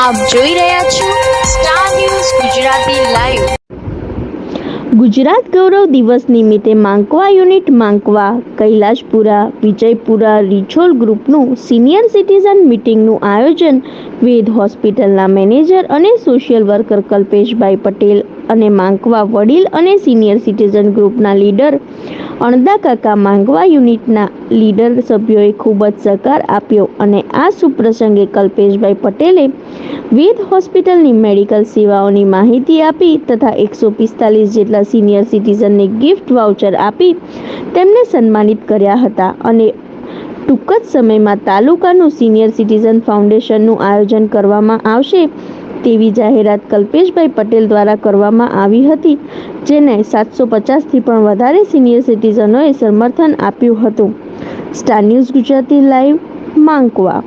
આપ જોઈ રહ્યા છો star news Gujarati live Gujarat ગૌરવ દિવસ નિમિત્તે માંકવા યુનિટ માંકવા કૈલાશપુરા, વિજયપુરા રિછોલ ગ્રુપનું સિનિયર સિટીઝન મિટિંગનું આયોજન વેદ હોસ્પિટલના મેનેજર અને સોશિયલ વર્કર કલ્પેશભાઈ પટેલ અને માંકવા વડીલ અને સિનિયર સિટીઝન ગ્રુપના લીડર અણદા કાકા માંગવા યુનિટના લીડર સભ્યોએ ખૂબ જ સહકાર આપ્યો અને આ સુપ્રસંગે કલ્પેશભાઈ પટેલે વેદ હોસ્પિટલની મેડિકલ સેવાઓની માહિતી આપી તથા એકસો પિસ્તાલીસ જેટલા સિનિયર સિટીઝનને ગિફ્ટ વાઉચર આપી તેમને સન્માનિત કર્યા હતા અને ટૂંક જ સમયમાં તાલુકાનું સિનિયર સિટીઝન ફાઉન્ડેશનનું આયોજન કરવામાં આવશે તેવી જાહેરાત કલ્પેશભાઈ પટેલ દ્વારા કરવામાં આવી હતી, જેને સાતસો પચાસથી પણ વધારે સિનિયર સિટીઝનોએ સમર્થન આપ્યું હતું. Star news Gujarati live Mankva